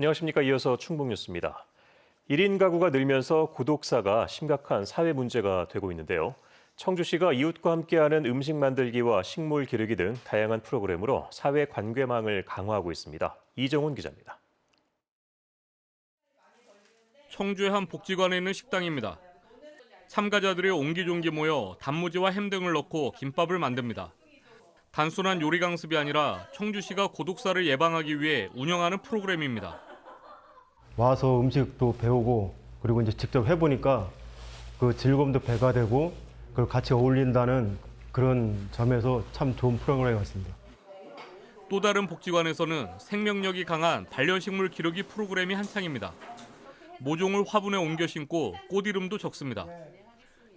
안녕하십니까. 이어서 충북뉴스입니다. 1인 가구가 늘면서 고독사가 심각한 사회 문제가 되고 있는데요. 청주시가 이웃과 함께하는 음식 만들기와 식물 기르기 등 다양한 프로그램으로 사회 관계망을 강화하고 있습니다. 이정훈 기자입니다. 청주의 한 복지관에 있는 식당입니다. 참가자들이 옹기종기 모여 단무지와 햄 등을 넣고 김밥을 만듭니다. 단순한 요리 강습이 아니라 청주시가 고독사를 예방하기 위해 운영하는 프로그램입니다. 와서 음식도 배우고 그리고 이제 직접 해보니까 그 즐거움도 배가 되고 그리고 같이 어울린다는 그런 점에서 참 좋은 프로그램이 같습니다. 또 다른 복지관에서는 생명력이 강한 반려식물 기르기 프로그램이 한창입니다. 모종을 화분에 옮겨 심고 꽃 이름도 적습니다.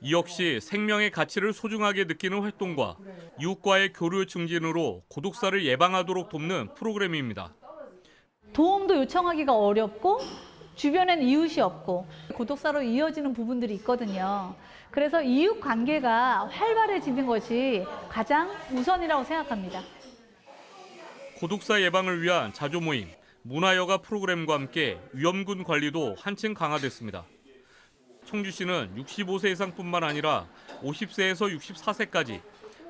이 역시 생명의 가치를 소중하게 느끼는 활동과 이웃과의 교류 증진으로 고독사를 예방하도록 돕는 프로그램입니다. 도움도 요청하기가 어렵고 주변엔 이웃이 없고 고독사로 이어지는 부분들이 있거든요. 그래서 이웃 관계가 활발해지는 것이 가장 우선이라고 생각합니다. 고독사 예방을 위한 자조 모임, 문화여가 프로그램과 함께 위험군 관리도 한층 강화됐습니다. 청주시는 65세 이상뿐만 아니라 50세에서 64세까지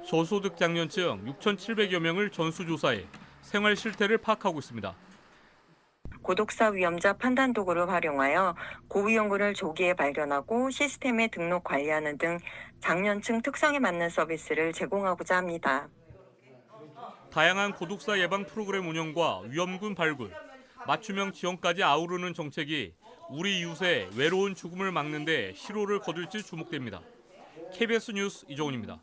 저소득 장년층 6,700여 명을 전수조사해 생활 실태를 파악하고 있습니다. 고독사 위험자 판단 도구를 활용하여 고위험군을 조기에 발견하고 시스템에 등록 관리하는 등 장년층 특성에 맞는 서비스를 제공하고자 합니다. 다양한 고독사 예방 프로그램 운영과 위험군 발굴, 맞춤형 지원까지 아우르는 정책이 우리 이웃의 외로운 죽음을 막는 데 실효를 거둘지 주목됩니다. KBS 뉴스 이종훈입니다.